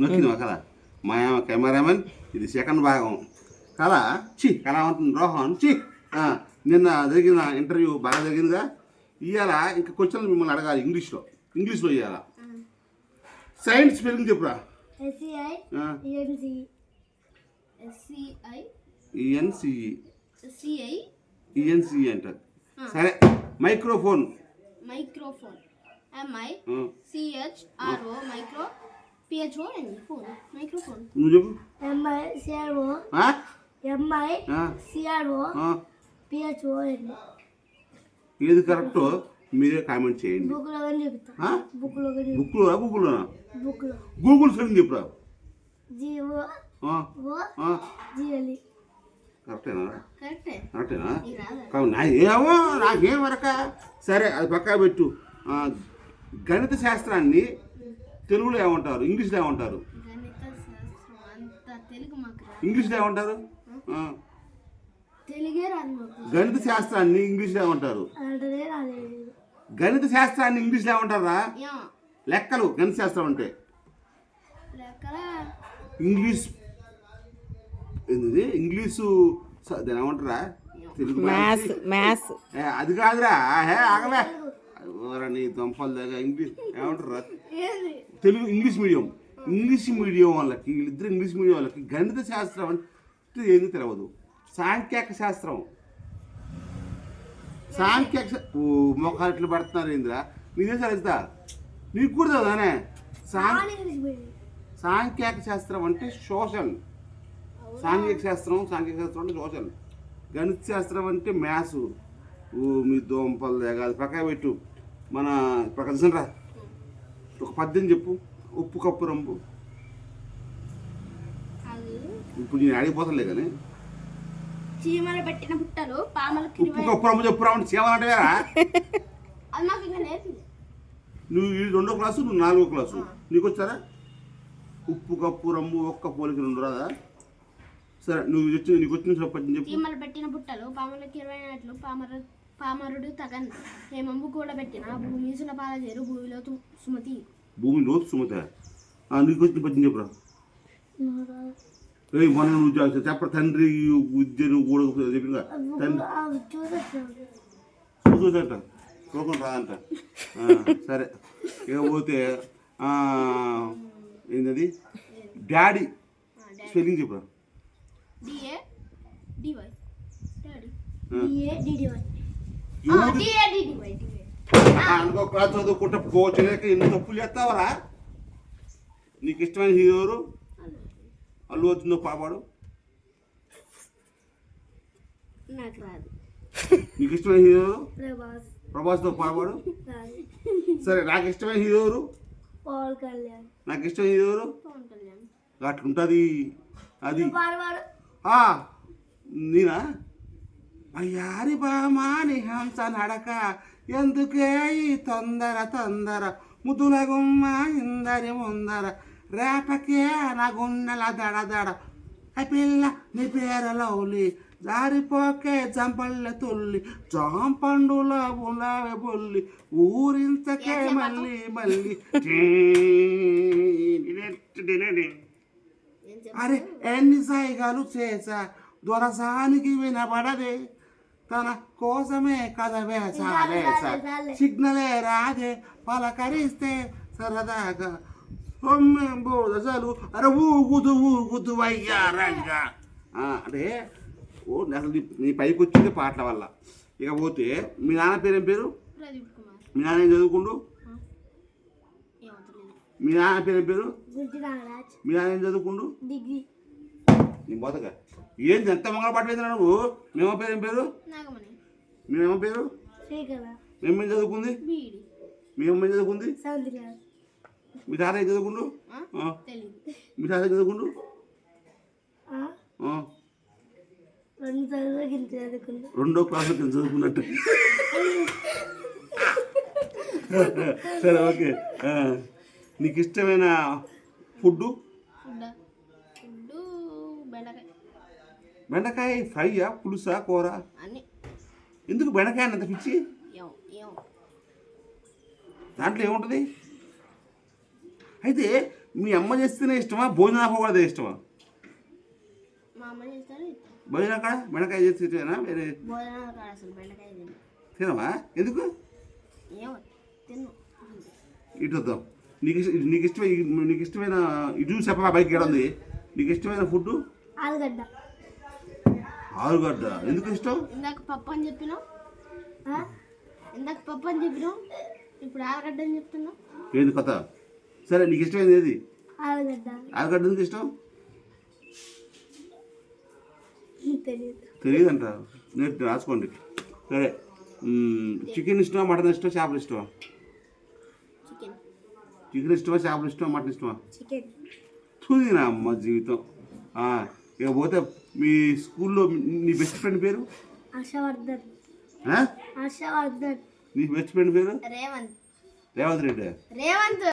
నొక్కింది కదా మా ఏమ కెమెరామెన్ ఇది సెకండ్ భాగం. కళ చి కళావంతం రోహన్ చి నిన్న జరిగిన ఇంటర్వ్యూ బాగా జరిగిందిగా. ఇవాళ ఇంకా క్వశ్చన్లు మిమ్మల్ని అడగాలి ఇంగ్లీష్లో. ఇంగ్లీష్లో ఇవాళ సైన్స్ స్పెల్లింగ్ చెప్పురా. ఈఎన్సిఈ సిఐ ఈఎన్సిఈ అంటారు సరే microphone. Microphone MI CHRO micro PHO అండి ఫోన్ మైక్రోఫోన్ నువ్వు చెప్పు ఎంఐ సిఆర్ఓ? ఎంఐ సిఆర్ఓ ఆ. పిహెచ్ఓ అండి ఏది కరెక్టో మీరే కామెంట్ చేయండి. బుక్లో కానీ చెప్తా? బుక్లో బుక్లో గూగుల్లోనా బుక్లో గూగుల్ స్పెల్లింగ్ చెప్పురా. ఆ. జిఎల్ఈ కరెక్టేనా కరెక్టే కరెక్టేనా కావు ఏమో నాకేం వరక? సరే అది పక్కా పెట్టు. గణిత శాస్త్రాన్ని తెలుగులో ఏమంటారు? ఇంగ్లీష్లో ఏమంటారు? గణిత శాస్త్రం అంత తెలుగు మాకు రాదు ఇంగ్లీష్లో ఏమంటారు గణిత శాస్త్రాన్ని ఇంగ్లీష్లో ఏమంటారు? గణిత శాస్త్రాన్ని ఇంగ్లీష్లో ఏమంటారా? లెక్కలు గణిత శాస్త్రం అంటే? లెక్కల? ఇంగ్లీష్ ఏంది ఇంగ్లీషు ఏమంటారా? తెలుగు అది కాదురా. హే ఆగలే నీ దొంపల ఇంగ్లీష్ ఏమంటారా Telugu English medium. English medium వాళ్ళకి వీళ్ళిద్దరు ఇంగ్లీష్ మీడియం వాళ్ళకి గణిత శాస్త్రం అంటే ఏంది తెలియదు సాంఖ్యక శాస్త్రం. సాంఖ్యక ఇట్లా పడుతున్నారు ఏందిరా? నీదే చదువుతా నీకు కూడా మీడియం. సాంఖ్యక శాస్త్రం అంటే సోషల్ సాంఘిక శాస్త్రం సాంఘిక శాస్త్రం అంటే సోషల్ గణిత శాస్త్రం అంటే మ్యాథ్స్. ఓ మీ దోంపలు కాదు పక్క పెట్టు. మన పక్క రా. ఒక పద్యం చెప్పు. ఉప్పు కప్పు రంపు అది ఇప్పుడు నేను అడిగిపోతలే కానీ. చీమలు పెట్టిన పుట్టలు పామలకి ఉప్పు కప్పు రంపు చెప్పు రావండి అది మాకు ఇంకా నేర్పింది నువ్వు ఈ రెండో క్లాసు నువ్వు నాలుగో క్లాసు. నీకు వచ్చారా? ఉప్పు కప్పు రమ్ము ఒక్క పోలిక రెండు రాదా? సరే నువ్వు వచ్చి నీకు వచ్చిన చెప్పు. చీమలు పెట్టిన పుట్టలు పాములకి ఇరవై నాట్లు పామరు పామరుడు తగన్ హేమంబు కూడా పెట్టిన భూమి పాల చేరు భూమిలో సుమతి. భూమి లోతు సుమత నీకు వచ్చిన పద్యం చెప్పురా? ఏయ్ మొన్న నువ్వు చెప్ప తండ్రి విద్యను కూడా చెప్పిన తండ్రి చూసంట చూడకుండా రాదంట. సరే. ఇక పోతే ఏంటది డాడీ. స్పెల్లింగ్ చెప్పురా? D A D Y daddy. D A D Y D Y ఆ, అనుకో క్లాస్ చదువుకుంటే పోచలేక ఎన్ని తప్పులు చేస్తావరా నీకు ఇష్టమైన హీరో ఎవరు? అల్లు వచ్చిందో పాపాడు? నాకు రాదు. నీకు ఇష్టమైన హీరో ప్రభాస్. ప్రభాస్తో పాపాడు? సరే నాకు ఇష్టమైన హీరో ఎవరు? పవన్ కళ్యాణ్. నాకు ఇష్టమైన హీరో ఎవరు? పవన్ కళ్యాణ్. అట్లుంటుంది అది. నేనా? అయ్యారి బామాని హంస నడక ఎందుకే ఈ తొందర తొందర? ముద్దుల గుమ్మ ఇందరి ముందర రేపకే నా గుండెల దడ దడ ఆ పిల్ల నీ పేర లౌలి జారిపోకే జంపళ్ళ తుల్లి జాంపండుల ఉలావే బొల్లి ఊరించకే మళ్ళీ మళ్ళీ. అరే ఎన్ని సైగాలు చేసా దొరసానికి వినపడదే తన కోసమే కథ వేసా వేసా సిగ్నలే రాదే పలకరిస్తే సరదాగా సొమ్మె బోదసలు అరే ఊగుదు ఊగుదు వయ్యారంగా ఆ, అంటే ఓ అసలు నీ- పైకి వచ్చింది పాటల వల్ల. ఇక పోతే మీ నాన్న పేరు ఏం పేరు మీ నాన్న ఏం చదువుకుండు? మీ నాన్న పేరు ఏం పేరు మీ నాన్న ఏం చదువుకుండు? నీ బతక ఏంది ఎంత మంగళ పట్టలేదు నువ్వు? మేమో పేరు ఏం పేరు? మేమేమో పేరు? మేమేం చదువుకుంది? మేమేం చదువుకుంది? క్లాస్ మీ తాత ఏం చదువుకుండు? మీ తాత చదువుకుండు. రెండు క్లాస్లో కింద చదువుకున్నట్టు. సరే ఓకే. నీకు ఇష్టమైన ఫుడ్ ఫుడ్ ఫుడ్ బెండకాయ బెండకాయ ఫ్రైయా పులుసా కూర? ఎందుకు బెండకాయ అంత పిచ్చి? దాంట్లో ఏముంటుంది? అయితే మీ అమ్మ చేస్తేనే ఇష్టమా భోజనం కూడా ఇష్టమా? భోజనం కాడ? బెండకాయ చేస్తేనా వేరే తినవా? ఎందుకు? ఇటు వద్దాం. నీకు ఇష్ట నీకు ఇష్టమైన నీకు ఇష్టమైన ఇటు చెప్పవా బైక్ ఎక్కడ ఉంది నీకు ఇష్టమైన ఫుడ్ ఆలుగడ్డ. ఆలుగడ్డ. ఎందుకు ఇష్టం? ఇందాక పప్పు అని చెప్పినావు? ఇందాక పప్పు అని చెప్పినావు. ఇప్పుడు ఆలుగడ్డ అని చెప్తున్నావు. ఏంది కొత్త సరే నీకు ఇష్టమైనది ఏది? ఆలుగడ్డ. ఆలుగడ్డ ఎందుకు ఇష్టం? తెలియదు తెలియదంట నేర్చు రాసుకోండి. సరే చికెన్ ఇష్టమా మటన్ ఇష్టమా చేపలు ఇష్టమా? చికెన్. ఇష్టమా చేపలు ఇష్టమా మటన్ ఇష్టమా? చికెన్. చూదినా అమ్మ జీవితం. ఆ, ఇక పోతే మీ స్కూల్లో నీ బెస్ట్ ఫ్రెండ్ పేరు? హర్షవర్ధన్? హర్షవర్ధన్ నీ బెస్ట్ ఫ్రెండ్ పేరు? రేవంత్. రేవంత్ రెడ్డి? రేవంత్.